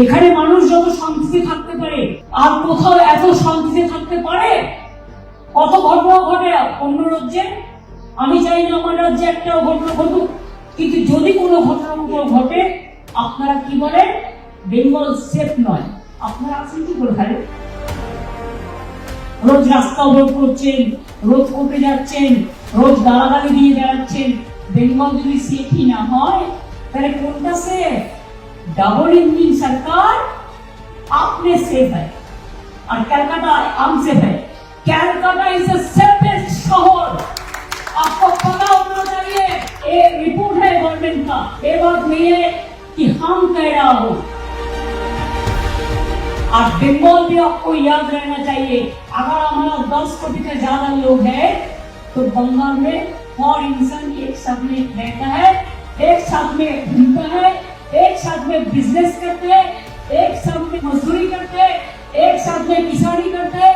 এখানে মানুষ যত শান্তিতে থাকতে পারে, আর কোথাও এত শান্তিতে থাকতে পারে? কত ঘটনা ঘটে অন্য রাজ্যে? আমি চাই না আমার রাজ্যে একটা ঘটনা ঘটুক, কিন্তু যদি কোনো ঘটনা ঘটে, আপনারা কি বলেন? বেঙ্গল সেফ নয়। আপনারা আছেন কি করে খালি রোজ রাস্তা অবরোধ করছেন, রোজ কোর্টে যাচ্ছেন, রোজ গালাগালি দিয়ে বেড়াচ্ছেন। বেঙ্গল যদি সেফই না হয়, তাহলে কোনটা সেফ डबल इंजन सरकार आपने सेफ़ है और कलकत्ता अनसेफ है। कलकत्ता इज़ द सेफेस्ट शहर। आपको पता होना चाहिए ये रिपोर्ट है गवर्नमेंट का। ये बात नहीं है कि हम कह रहा हूँ। और बंगाल भी आपको याद रहना चाहिए। अगर हमारा दस कोटी से ज़्यादा लोग हैं तो बंगाल में हर इंसान एक साथ में रहता है, एक साथ में घूमता है में बिज़नेस करते एक साथ में मजदूरी करते एक साथ में किसानी करते